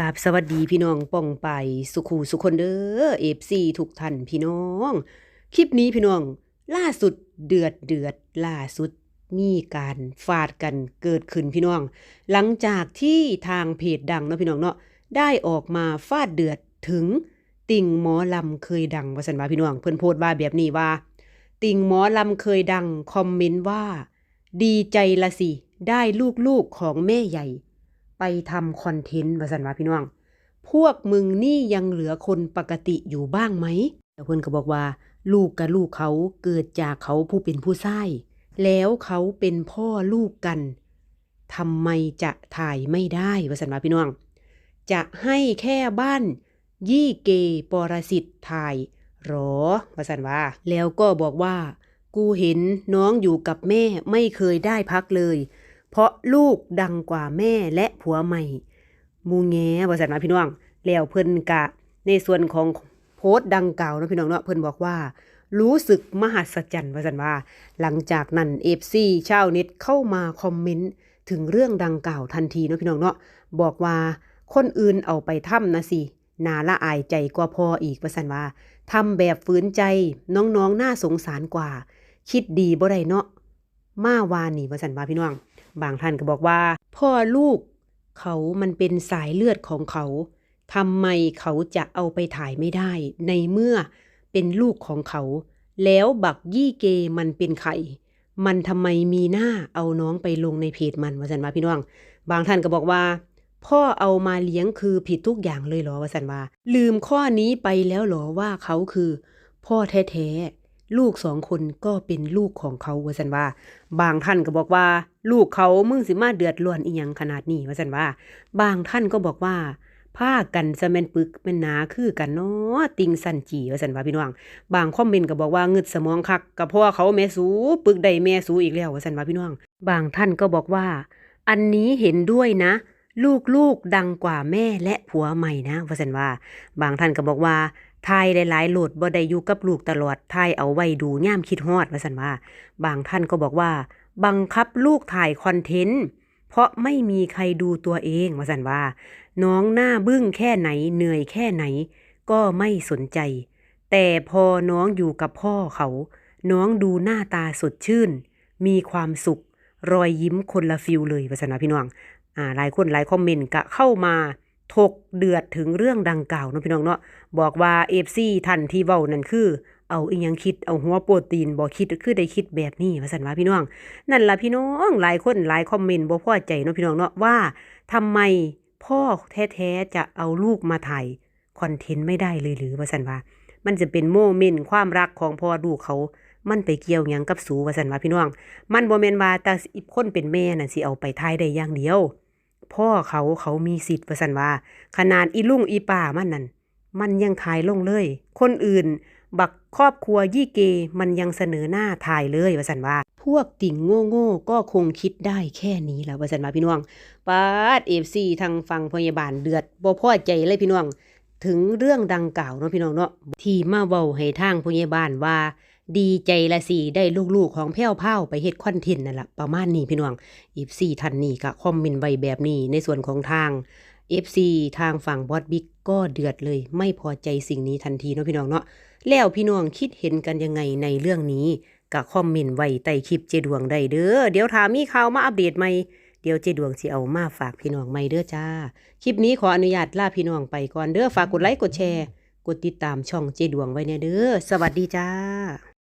กาบสวัสดีพี่น้องป้องไปสุขูสุคนเด้อเอฟซีทุกท่านพี่น้อง คลิปนี้พี่น้อง ล่าสุดเดือดเดือดล่าสุดมีการฟาดกันเกิดขึ้นพี่น้อง หลังจากที่ทางเพจดังเนาะพี่น้องเนาะได้ออกมาฟาดเดือดถึง ติ่งหมอลำเคยดังว่าสันว่าพี่น้อง เพิ่อนโพสต์ว่าแบบนี้ว่า ติ่งหมอลำเคยดังคอมเมนต์ว่า ดีใจละสิได้ลูกๆของแม่ใหญ่ ไปทำคอนเทนต์ว่าสันว่าพี่น้อง พวกมึงนี่ยังเหลือคนปกติอยู่บ้างไหมแล้วเพื่อนก็บอกว่า ลูกกับลูกเขาเกิดจากเขาผู้เป็นผู้ชาย แล้วเขาเป็นพ่อลูกกันทำไมจะถ่ายไม่ได้ว่าสันว่าพี่น้อง จะให้แค่บ้านยี่เกปรสิตถ่ายหรอว่าสันว่า แล้วก็บอกว่า กูเห็นน้องอยู่กับแม่ไม่เคยได้พักเลย เพราะลูกดังกว่าแม่และผัวใหม่ มูแงว่าสันว่าพี่น้องแล้วเพิ่นกะในส่วนของโพสต์ดังกล่าวนะพี่น้องเนาะเพิ่นบอกว่า รู้สึกมหัศจรรย์ว่าสันว่า หลังจากนั้นเอฟซีชาวเน็ตเข้ามาคอมเมนต์ถึงเรื่องดังกล่าวทันทีเนาะพี่น้องเนาะบอกว่าคนอื่นเอาไปทำนะสินาละอายใจกว่าพออีกว่าสันว่าทำแบบฝืนใจน้องๆน่าสงสารกว่า คิดดีบ่ได้เนาะมาวานนี่ว่าสันว่าพี่น้อง บางท่านก็บอกว่า พ่อลูกเขามันเป็นสายเลือดของเขาทำไมเขาจะเอาไปถ่ายไม่ได้ ในเมื่อเป็นลูกของเขา แล้วบักยี่เกมันเป็นไข่มันทำไมมีหน้าเอาน้องไปลงในเพจมันวาสันวาพี่น้อง บางท่านก็บอกว่า พ่อเอามาเลี้ยงคือผิดทุกอย่างเลยเหรอวาสันว่าลืมข้อนี้ไปแล้วเหรอว่าเขาคือ พ่อแท้ๆ ลูกสองคนก็เป็นลูกของเขาว่าสันว่า บางท่านก็บอกว่า ลูกเขามึงสิมาเดือดร้อนอีหยังขนาดนี้ว่าสันว่า บางท่านก็บอกว่าผ้ากันสแมนปึกแม่นหนาคือกันเนาะติงสันจีว่าสันว่าพี่น้อง บางคอมเมนต์ก็บอกว่าเงึดสมองคักกับพ่อเขาแม่สูปึกใดแม่สูอีกแล้วว่าสันว่าพี่น้อง บางท่านก็บอกว่า อันนี้เห็นด้วยนะ ลูกๆดังกว่าแม่และผัวใหม่นะว่าสันว่า บางท่านก็บอกว่า ทายหลายๆโหลดบ่ได้อยู่กับลูกตลอดทายเอาไว้ดูย่ามคิดฮอดว่าสันว่า บางท่านก็บอกว่า บังคับลูกถ่ายคอนเทนต์เพราะไม่มีใครดูตัวเองว่าสันว่า น้องหน้าบึ้งแค่ไหนเหนื่อยแค่ไหน ก็ไม่สนใจ แต่พอน้องอยู่กับพ่อเขา น้องดูหน้าตาสดชื่น มีความสุข รอยยิ้มคนละฟิลเลยวาสันว่าพี่น้องอ่าหลายคนหลายคอมเมนต์ก็เข้ามา ถกเดือดถึงเรื่องดังกล่าวเนาะพี่น้องเนาะบอกว่าเอฟซีท่านที่เว้านั่นคือ เอาอีหยังคิดเอาหัวโปรตีนบ่คิดคือได้คิดแบบนี้ว่าซั่นว่าพี่น้อง นั่นล่ะพี่น้องหลายคนหลายคอมเมนต์บ่พอใจเนาะพี่น้องเนาะว่าทำไมพ่อแท้ๆจะเอาลูกมาถ่ายคอนเทนต์ไม่ได้เลยหรือว่าซั่นว่า มันจะเป็นโมเมนต์ความรักของพ่อลูกเขามันไปเกี่ยวยังกับสูว่าซั่นว่าพี่น้อง มันบ่แม่นว่าแต่อีกคนเป็นแม่น่ะสิเอาไปถ่ายได้อย่างเดียว พ่อเขาเขามีสิทธิ์ว่าซันว่า ขนาดอีลุงอีป่ามันนั่นมันยังถ่ายลงเลย คนอื่น บักครอบครัวยี่เกมันยังเสนอหน้าถ่ายเลยว่าสันว่า พวกติ่งโง่โง่ๆก็คงคิดได้แค่นี้แล้ว่าสันว่าพี่น้องปาดเอฟซีทางฝั่งพยาบาลเดือดบ่พอใจเลยพี่น้อง ถึงเรื่องดังกล่าวเนาะพี่น้องเนาะที่มาเว้าให้ทางพยาบาลว่า ดีใจละสิได้ลูกๆของแพ้วเผาไปเฮ็ดคอนเทนต์นั่นแหละประมาณนี้พี่น้องอีฟซีท่านนี้ก็คอมเมนต์ไว้แบบนี้ในส่วนของทาง FC ทางฝั่งบอสบิ๊กก็เดือดเลย ไม่พอใจสิ่งนี้ทันทีเนาะพี่น้องเนาะแล้วพี่น้องคิดเห็นกันยังไงในเรื่องนี้ก็คอมเมนต์ไว้ใต้คลิปเจดวงได้เด้อเดี๋ยวถามีข่าวมาอัปเดตใหม่ ดี๋ยวเจดวงสิเอามาฝากพี่น้องใหม่เด้อจ้า คลิปนี้ขออนุญาตลาพี่น้องไปก่อนเด้อฝากกดไลค์กดแชร์ กดติดตามช่องเจดวงไว้เนี่ยเด้อสวัสดีจ้า